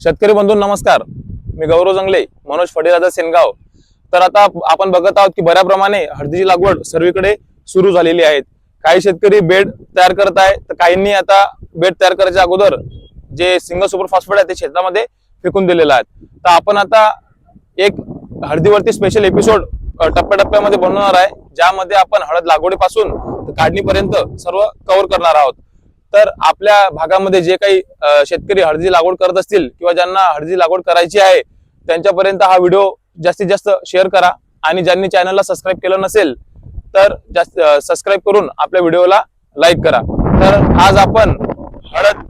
शेतकरी बंधू नमस्कार. मी गौरव जंगले मनोज फडेराजा सेनगाव. तर आता आपण बघत आहोत की बऱ्याप्रमाणे हळदीची लागवड सर्वीकडे सुरू झालेली आहे. काही शेतकरी बेड तयार करत आहे तर काहींनी आता बेड तयार करायच्या अगोदर जे सिंगल सुपर फॉस्फेट आहे ते शेतामध्ये फेकून दिलेलं आहे. तर आपण आता एक हळदीवरती स्पेशल एपिसोड टप्प्याटप्प्यामध्ये बनवणार आहे ज्यामध्ये आपण हळद लागवडीपासून काढणीपर्यंत सर्व कव्हर करणार आहोत. तर आपल्या भागामध्ये जे काही शेतकरी हळदी लागवड करत असतील किंवा ज्यांना हळदी लागवड करायची आहे त्यांच्यापर्यंत हा व्हिडिओ जास्तीत जास्त शेअर करा. आणि ज्यांनी चॅनलला सबस्क्राईब केलं नसेल तर जास्त सबस्क्राईब करून आपल्या व्हिडिओला लाईक करा. तर आज आपण हळद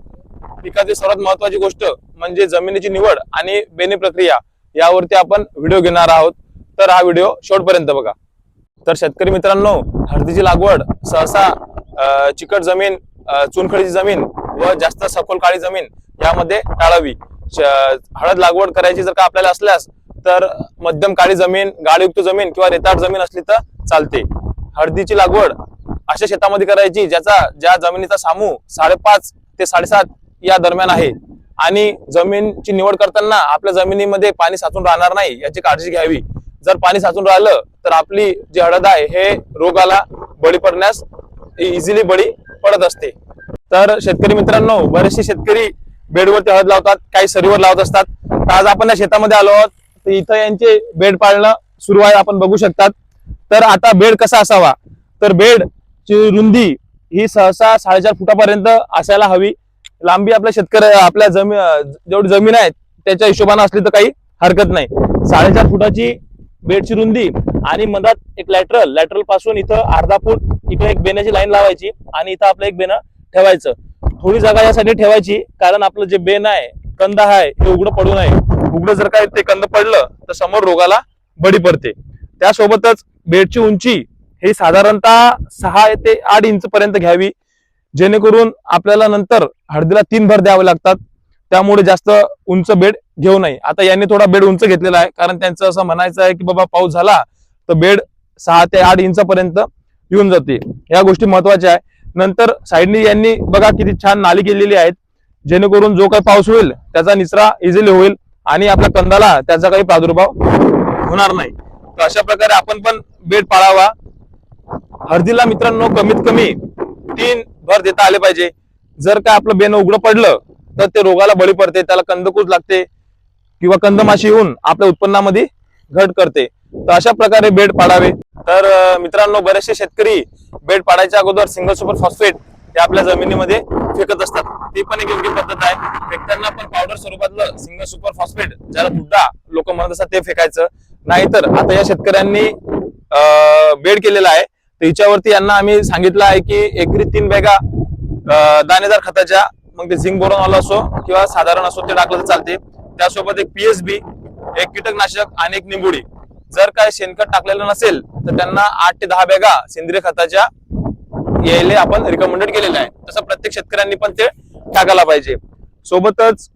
पिकाची सर्वात महत्वाची गोष्ट म्हणजे जमिनीची निवड आणि बेने प्रक्रिया यावरती आपण व्हिडिओ घेणार आहोत. तर हा व्हिडिओ शेवटपर्यंत बघा. तर शेतकरी मित्रांनो हळदीची लागवड सहसा चिकट जमीन चुनखडीची जमीन व जास्त सखोल काळी जमीन यामध्ये टाळावी. हळद लागवड करायची जर का आपल्याला असल्यास तर मध्यम काळी जमीन गाळयुक्त जमीन किंवा रेताड जमीन असली तर चालते. हळदीची लागवड अशा शेतामध्ये करायची ज्याचा ज्या जमिनीचा सामू साडेपाच ते साडेसात या दरम्यान आहे. आणि जमीनची निवड करताना आपल्या जमिनीमध्ये पाणी साचून राहणार नाही याची काळजी घ्यावी. जर पाणी साचून राहिलं तर आपली जी हळद आहे हे रोगाला बळी पडण्यास इझिली बळी पडत असते. तर शेतकरी मित्रांनो बरेचसे शेतकरी बेडवरती हळद लावतात काही सरीवर लावत असतात. तर आज आपण या शेतामध्ये आलो आहोत. तर इथं यांचे बेड पाळणं सुरू आहे आपण बघू शकतात. तर आता बेड कसा असावा? तर बेड ची रुंदी ही सहसा साडेचार फुटापर्यंत असायला हवी. लांबी आपल्या शेतकरी आपल्या जमीन जेवढी जमीन आहे त्याच्या हिशोबाने असली तर काही हरकत नाही. साडेचार फुटाची बेडची रुंदी आणि मधात एक लॅटरल लॅटरलपासून इथं अर्धा फूट इकडे एक बेण्याची लाईन लावायची आणि इथं आपलं एक बेनं ठेवायचं. थोडी जागा यासाठी ठेवायची कारण आपलं जे बेन आहे कंद आहे हे उघडं पडू नये. उघडं जर काय ते कंद पडलं तर समोर रोगाला बळी पडते. त्यासोबतच बेडची उंची ही साधारणतः सहा ते आठ इंच पर्यंत घ्यावी जेणेकरून आपल्याला नंतर हळदीला तीन भर द्यावे लागतात. त्यामुळे जास्त उंच बेड घेऊ नये. आता यांनी थोडा बेड उंच घेतलेला आहे कारण त्यांचं असं म्हणायचं आहे की बाबा पाऊस झाला तर बेड सहा ते आठ इंच पर्यंत येऊन जाते. या गोष्टी महत्त्वाच्या आहे. नंतर साईडनी यांनी बघा किती छान नाली केलेली आहेत. जेणेकरून जो काही पाऊस होईल त्याचा निचरा इझिली होईल आणि आपल्या कंदाला त्याचा काही प्रादुर्भाव होणार नाही. तर अशा प्रकारे आपण पण बेड पाळावा. हळदीला मित्रांनो कमीत कमी तीन भर देता आले पाहिजे. जर का आपलं बेन उघडं पडलं तर ते रोगाला बळी पडते त्याला कंदकूज लागते किंवा कंदमाशी येऊन आपल्या उत्पन्नामध्ये घट करते. तर अशा प्रकारे बेड पाडावे. तर मित्रांनो बरेचसे शेतकरी बेड पाडायच्या अगोदर सिंगल सुपर फॉस्फेट हे आपल्या जमिनीमध्ये फेकत असतात. ती पण एक योग्य पद्धत आहे. फेकताना पण पावडर स्वरूपातलं सिंगल सुपर फॉस्फेट ज्याला हुड्डा लोक म्हणत असतात ते फेकायचं. नाहीतर आता या शेतकऱ्यांनी बेड केलेला आहे. तर हिच्यावरती यांना आम्ही सांगितलं आहे की एकरी तीन बॅगा दाणेदार खताच्या मग ते झिंक बोरॉन वाला असो किंवा साधारण असो ते टाकलं तर चालते. त्यासोबत एक पीएसबी एक कीटकनाशक आणि एक निंबुडी. जर काय शेणखत टाकलेलं नसेल तर त्यांना आठ ते दहा बॅगा सेंद्रिय खताच्या यायला आपण रिकमेंडेड केलेलं आहे. तसं प्रत्येक शेतकऱ्यांनी पण ते टाकायला पाहिजे. सोबतच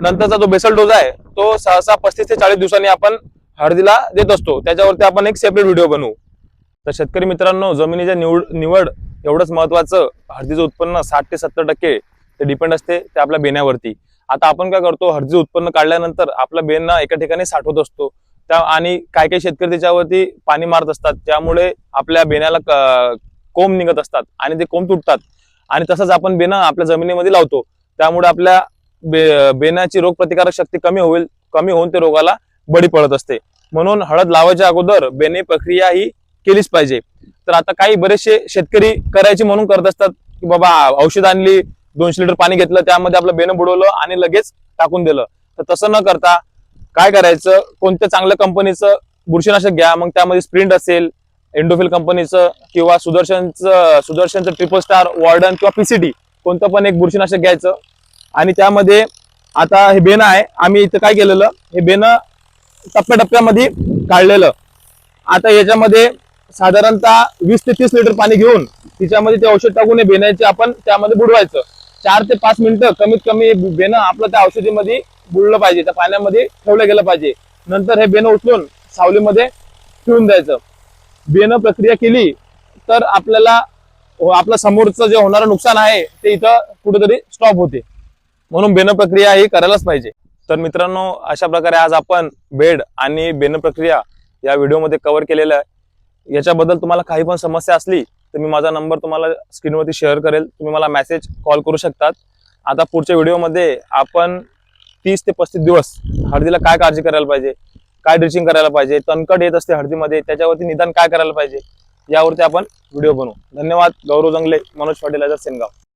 नंतरचा जो बेसल डोज आहे तो सहसा पस्तीस ते चाळीस दिवसांनी आपण हळदीला देत असतो. त्याच्यावरती आपण एक सेपरेट व्हिडिओ बनवू. तर शेतकरी मित्रांनो जमिनीच्या निवड निवड एवढंच महत्वाचं. हळदीचं उत्पन्न साठ ते सत्तर टक्के ते डिपेंड असते ते आपल्या बेण्यावरती आता आपण काय करतो हर्जी उत्पन्न काढल्यानंतर आपला बेंना एका ठिकाणी साठवत असतो. त्या आणि काही काही शेतकरी त्याच्यावरती पाणी मारत असतात. त्यामुळे आपल्या बेण्याला कोंब निघत असतात आणि ते कोंब तुटतात. आणि तसंच आपण बेनं आपल्या जमिनीमध्ये लावतो. त्यामुळे आपल्या बे बेण्याची रोगप्रतिकारक शक्ती कमी होईल कमी होऊन ते रोगाला बळी पडत असते. म्हणून हळद लावायच्या अगोदर बेने प्रक्रिया ही केलीच पाहिजे. तर आता काही बरेचसे शेतकरी करायचे म्हणून करत असतात की बाबा औषध आणली दोनशे लिटर पाणी घेतलं त्यामध्ये आपलं बेनं बुडवलं आणि लगेच टाकून दिलं. तर तसं न करता काय करायचं? कोणत्या चांगल्या कंपनीचं बुरशीनाशक घ्या मग त्यामध्ये स्प्रिंट असेल एंडोफिल कंपनीचं किंवा सुदर्शनचं सुदर्शनचं ट्रिपल स्टार वॉर्डन किंवा पीसीटी कोणतं पण एक बुरशीनाशक घ्यायचं. आणि त्यामध्ये आता हे बेनं आहे आम्ही इथं काय केलेलं? हे बेनं टप्प्याटप्प्यामध्ये काढलेलं. आता याच्यामध्ये साधारणतः वीस ते तीस लिटर पाणी घेऊन तिच्यामध्ये ते औषध टाकून हे बेण्याचे आपण त्यामध्ये बुडवायचं. चार ते पाच मिनिटं कमीत कमी बेनं आपलं त्या औषधीमध्ये बुडलं पाहिजे त्या पाण्यामध्ये ठेवलं गेलं पाहिजे. नंतर हे बेनं उचलून सावलीमध्ये ठेवून द्यायचं. बेनं प्रक्रिया केली तर आपल्याला हो, आपलं समोरचं जे होणारं नुकसान आहे ते इथं कुठेतरी स्टॉप होते. म्हणून बेनं प्रक्रिया ही करायलाच पाहिजे. तर मित्रांनो अशा प्रकारे आज आपण बेड आणि बेन प्रक्रिया या व्हिडिओमध्ये कव्हर केलेलं आहे. याच्याबद्दल तुम्हाला काही पण समस्या असली तर मी माझा नंबर तुम्हाला स्क्रीनवरती शेअर करेल. तुम्ही मला मेसेज कॉल करू शकतात. आता पुढच्या व्हिडिओमध्ये आपण तीस ते पस्तीस दिवस हळदीला काय काळजी करायला पाहिजे काय ड्रिचिंग करायला पाहिजे तणकट येत असते हळदीमध्ये त्याच्यावरती निदान काय करायला पाहिजे यावरती आपण व्हिडिओ बनवू. धन्यवाद. गौरव जंगले मनोज पाटील सेनगाव.